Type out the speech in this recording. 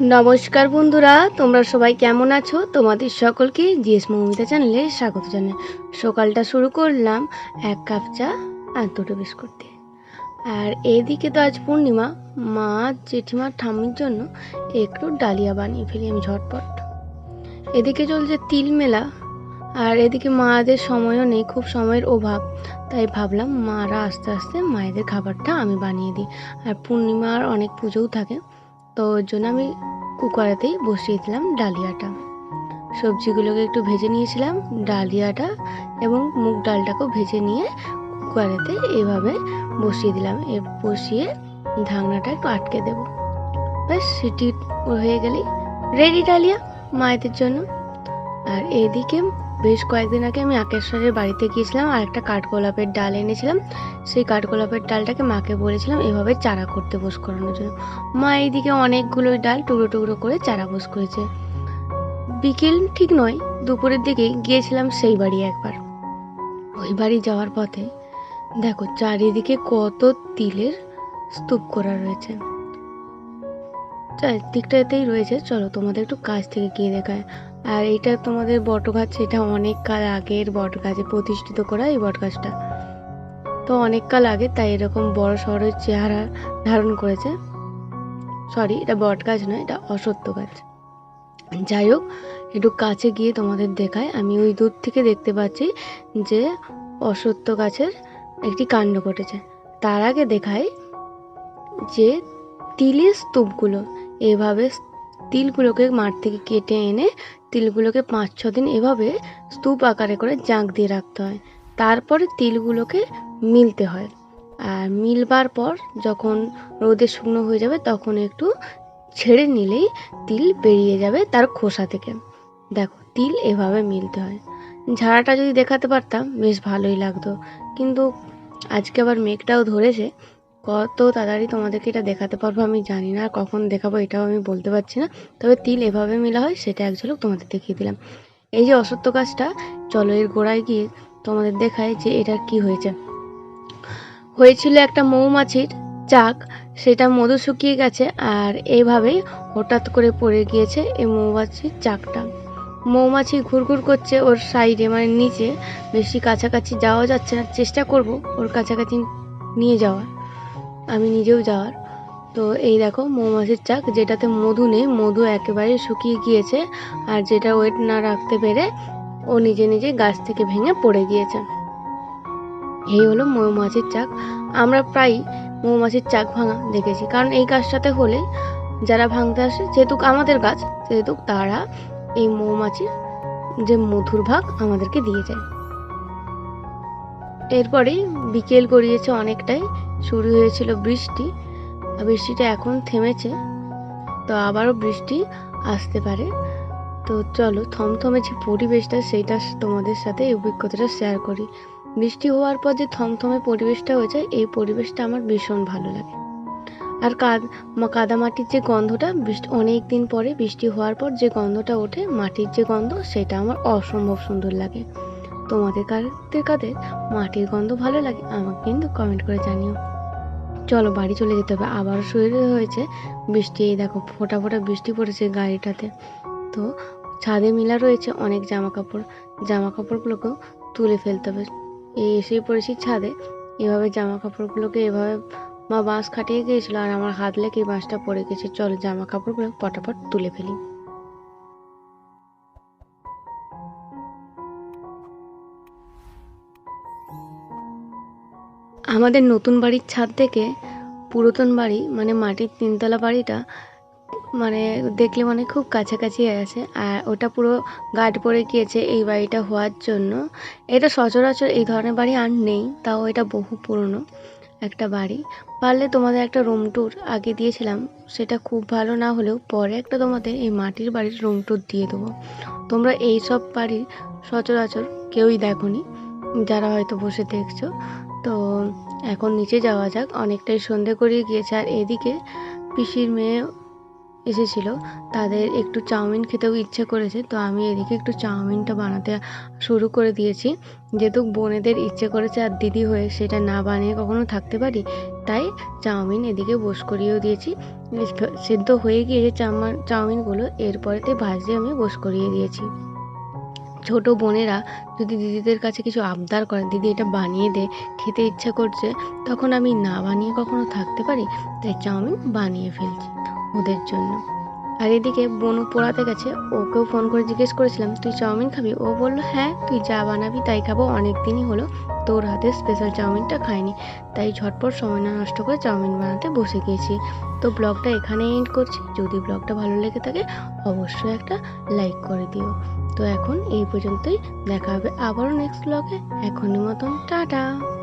নমস্কার বন্ধুরা, তোমরা সবাই কেমন আছো? তোমাদের সকলকে জিএস মৌমিতা চ্যানেলে স্বাগত জানাই। সকালটা শুরু করলাম এক কাপ চা আর দুটো বিস্কুট দিয়ে। আর এদিকে তো আজ পূর্ণিমা, মা জেঠিমার ঠাম্মির জন্য একটু ডালিয়া বানিয়ে ফেলি আমি ঝটপট। এদিকে চলছে তিল মেলা, আর এদিকে মাদের সময়ও নেই, খুব সময়ের অভাব। তাই ভাবলাম মারা আস্তে আস্তে মায়েদের খাবারটা আমি বানিয়ে দিই। আর পূর্ণিমার অনেক পুজোও থাকে। তো ওর জন্য আমি কুকারেতেই বসিয়ে দিলাম ডালিয়াটা। সবজিগুলোকে একটু ভেজে নিয়েছিলাম, ডালিয়াটা এবং মুগ ডালটাকেও ভেজে নিয়ে কুকারেতে এভাবে বসিয়ে দিলাম। এ বসিয়ে ঢাকনাটা একটু আটকে দেবো। ব্যাস, সিটি হয়ে গেলেই রেডি ডালিয়া মায়েদের জন্য। আর এদিকে বেশ কয়েকদিন আগে আমি আকেশ্বরের বাড়িতে গিয়েছিলাম আর একটা কাঠগোলাপের ডাল এনেছিলাম। সেই কাঠগোলাপের ডালটাকে মাকে বলেছিলাম এভাবে চারা করতে বস করানোর জন্য। মা এইদিকে অনেকগুলো ডাল টুকরো টুকরো করে চারা বস করেছে। বিকেল ঠিক নয়, দুপুরের দিকে গিয়েছিলাম সেই বাড়ি একবার। ওই বাড়ি যাওয়ার পথে দেখো চারিদিকে কত তিলের স্তূপ করা রয়েছে। চারদিকটাতেই রয়েছে। চলো তোমাদের একটু কাছ থেকে গিয়ে দেখায়। আর এইটা তোমাদের বটগাছ, এটা অনেক কাল আগের বটগাছে প্রতিষ্ঠিত করা এই বটগাছটা। তো অনেক কাল আগে তাই এরকম বড় শহরের চেহারা ধারণ করেছে। সরি এটা বট গাছ নয়, এটা অসত্য গাছ। যাই হোক, একটু কাছে গিয়ে তোমাদের দেখায় আমি ওই দূর থেকে দেখতে পাচ্ছি যে অসত্য গাছের একটি কাণ্ড ঘটেছে। তার আগে দেখায় যে তিলের স্তূপগুলো, এভাবে তিলগুলোকে মাঠ থেকে কেটে এনে তিলগুলোকে পাঁচ, ছ দিন এভাবে স্তূপ আকারে করে জাঁক দিয়ে রাখতে হয়। তারপরে তিলগুলোকে মিলতে হয়। আর মিলবার পর যখন রোদে শুকনো হয়ে যাবে তখন একটু ছেড়ে নিলেই তিল বেরিয়ে যাবে তার খোসা থেকে। দেখো, তিল এভাবে মিলতে হয়। ঝাড়াটা যদি দেখাতে পারতাম, বেশ ভালোই লাগতো। কিন্তু আজকে আবার মেঘটাও ধরেছে। কত তাড়াতাড়ি তোমাদেরকে এটা দেখাতে পারব আমি জানি না, আর কখন দেখাবো এটাও আমি বলতে পারছি না। তবে তিল এভাবে মেলা হয়, সেটা এক ঝলক তোমাদের দেখিয়ে দিলাম। এই যে অসত্য গাছটা, চলো এর গোড়ায় গিয়ে তোমাদের দেখায় যে এটা কি হয়েছে। হয়েছিল একটা মৌমাছির চাক, সেটা মধু শুকিয়ে গেছে আর এইভাবেই হঠাৎ করে পড়ে গিয়েছে এই মৌমাছির চাকটা। মৌমাছি ঘুরঘুর করছে ওর সাইডে মানে নিচে। বেশি কাছাকাছি যাওয়া যাচ্ছে না, চেষ্টা করব ওর কাছাকাছি নিয়ে যাওয়ার। আমি নিজেও যাওয়ার। তো এই দেখো মৌমাছির চাক, যেটাতে মধু নেই, মধু একেবারে শুকিয়ে গিয়েছে, আর যেটা ওয়েট না রাখতে পেরে ও নিজে নিজে গাছ থেকে ভেঙে পড়ে গিয়েছে। এই হলো মৌমাছির চাক। আমরা প্রায় মৌমাছির চাক ভাঙা দেখেছি, কারণ এই গাছটাতে হলে যারা ভাঙতে আসে, যেহেতু আমাদের গাছ, সেহেতু তারা এই মৌমাছির যে মধুর ভাগ আমাদেরকে দিয়ে যায়। এরপরে বিকেল গড়িয়েছে অনেকটাই, শুরু হয়েছিল বৃষ্টি বৃষ্টিটা এখন থেমেছে, তো আবারও বৃষ্টি আসতে পারে। তো চলো, থমথমে যে পরিবেশটা, সেইটা তোমাদের সাথে এই অভিজ্ঞতাটা শেয়ার করি। বৃষ্টি হওয়ার পর যে থমথমে পরিবেশটা হয়ে যায় এই পরিবেশটা আমার ভীষণ ভালো লাগে। আর কাদ কাদা মাটির যে গন্ধটা বৃষ্টি অনেক দিন পরে বৃষ্টি হওয়ার পর যে গন্ধটা ওঠে, মাটির যে গন্ধ, সেটা আমার অসম্ভব সুন্দর লাগে। তোমাদের কাদের কাদের মাটির গন্ধ ভালো লাগে, আমাকে কিন্তু কমেন্ট করে জানিও। চলো, বাড়ি চলে যেতে হবে। আবার শুরু হয়েছে বৃষ্টি। এই দেখো, ফোটা ফোটা বৃষ্টি পড়েছে গাড়িটাতে। তো ছাদে মিলা রয়েছে অনেক জামা কাপড় জামা কাপড়গুলোকেও তুলে ফেলতে হবে। এই এসেই পড়েছি ছাদে। এভাবে জামা কাপড়গুলোকে এভাবে মা বাঁশ খাটিয়ে গিয়েছিল, আর আমার হাত লেগে বাঁশটা পড়ে গেছে। চলো জামা কাপড়গুলো পটাপট তুলে ফেলি। আমাদের নতুন বাড়ির ছাদ থেকে পুরাতন বাড়ি মানে মাটির তিনতলা বাড়িটা মানে দেখলে মানে খুব কাছাকাছি আছে আর ওটা পুরো গার্ড পড়ে গিয়েছে এই বাড়িটা হওয়ার জন্য। এটা সচরাচর এই ধরনের বাড়ি আর নেই, তাও এটা বহু পুরনো একটা বাড়ি। পারলে তোমাদের একটা রুম ট্যুর আগে দিয়েছিলাম, সেটা খুব ভালো না হলেও পরে একটা তোমাদের এই মাটির বাড়ির রুম ট্যুর দিয়ে দেবো। তোমরা এই সব বাড়ির সচরাচর কেউই দেখোনি। যারা হয়তো বসে দেখছ, তো এখন নিচে যাওয়া যাক। অনেকটাই সন্ধে করিয়ে গিয়েছে, আর এদিকে পিসির মেয়ে এসেছিল। তাদের একটু চাউমিন খেতেও ইচ্ছে করেছে, তো আমি এদিকে একটু চাউমিনটা বানাতে শুরু করে দিয়েছি। যেহেতু বোনেদের ইচ্ছে করেছে আর দিদি হয়ে সেটা না বানিয়ে কখনো থাকতে পারি, তাই চাউমিন এদিকে বস করিয়েও দিয়েছি। সেদ্ধ হয়ে গিয়েছে চাউমিন চাউমিনগুলো, এরপরেতে ভাজতে আমি বস করিয়ে দিয়েছি। ছোট বোনেরা যদি দিদিদের কাছে কিছু আবদার করে, দিদি এটা বানিয়ে দে, খেতে ইচ্ছা করছে, তখন আমি না বানিয়ে কখনো থাকতে পারি, তাই চাউমিন বানিয়ে ফেলছি ওদের জন্য। আর এদিকে বনু পড়াতে গেছে, ওকেও ফোন করে জিজ্ঞেস করেছিলাম, তুই চাউমিন খাবি? ও বলল হ্যাঁ তুই যা বানাবি তাই খাব অনেক দিনই হলো। তোর হাতে স্পেশাল চাউমিনটা খাইনি। তাই ঝটপট সময় না নষ্ট করে চাউমিন বানাতে বসে গিয়েছি। তো ব্লগটা এখানে এন্ড করছি। যদি ব্লগটা ভালো লেগে থাকে, অবশ্যই একটা লাইক করে দিও। তো এখন এই পর্যন্তই। দেখা হবে আবারও নেক্সট ব্লগে এখনই মতন, টাটা!